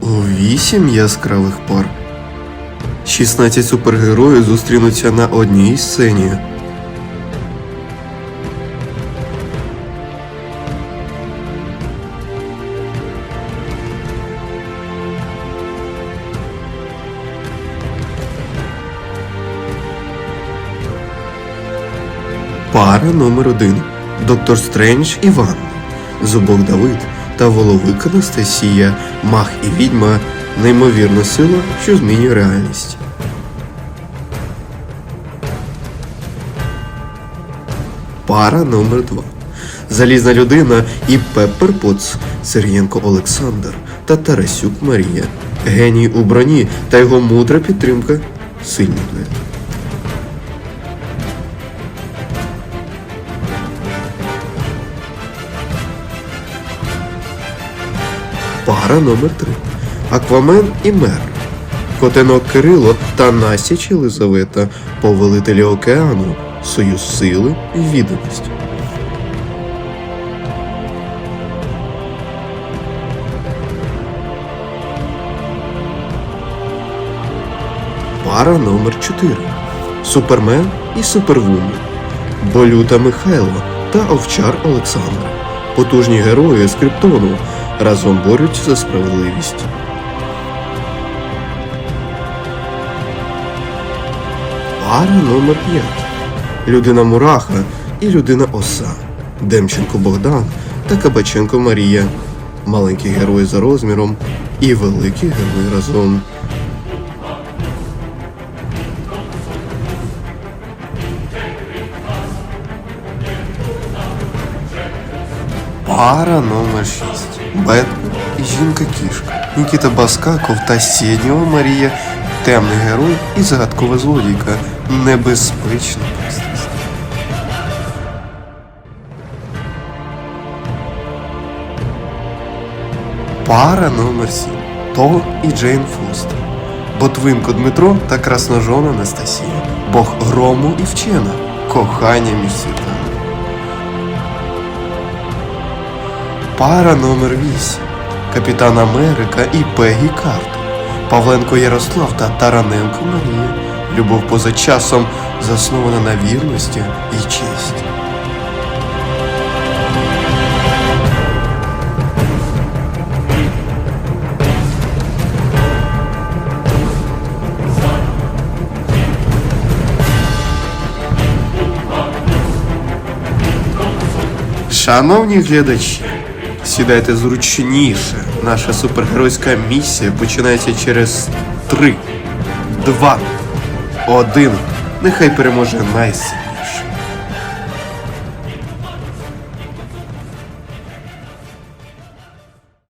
Вісім яскравих пар. 16 супергероїв зустрінуться на одній сцені. Пара номер один Доктор Стрендж Іван, Зубок Давид та Воловик Анастасія, Мах і відьма неймовірна сила, що змінює реальність. Пара номер два Залізна людина і Пеппер Потс, Сергієнко Олександр та Тарасюк Марія. Геній у броні та його мудра підтримка сильний дует. Пара номер 3 Аквамен і Мер. Котенок Кирило та Настіч Єлизавета, повелителі океану, союз сили і відданості. Пара номер 4 Супермен і Супервумен. Болюта Михайло та Овчар Олександр. Потужні герої з Криптону разом борються за справедливість. Пара номер 5 Людина Мураха і людина Оса. Демченко Богдан та Кабаченко Марія. Маленькі герої за розміром і великі герої разом. Пара номер 6 Бетмен і жінка-кішка. Нікіта Баскаков та Сєднєва Марія. Темний герой і загадкова злодійка. Небезпечна пристрасть. Пара номер 7 Тор і Джейн Фостер. Ботвинко Дмитро та красножона Анастасія. Бог грому і вчена. Кохання між світами. Пара номер 8 Капітан Америка і Пегі Картер. Павленко Ярослав та Тараненко Марія. Любов поза часом заснована на вірності і честі. Шановні глядачі, сідайте зручніше. Наша супергеройська місія починається через 3, 2, 1. Нехай переможе найсильніший.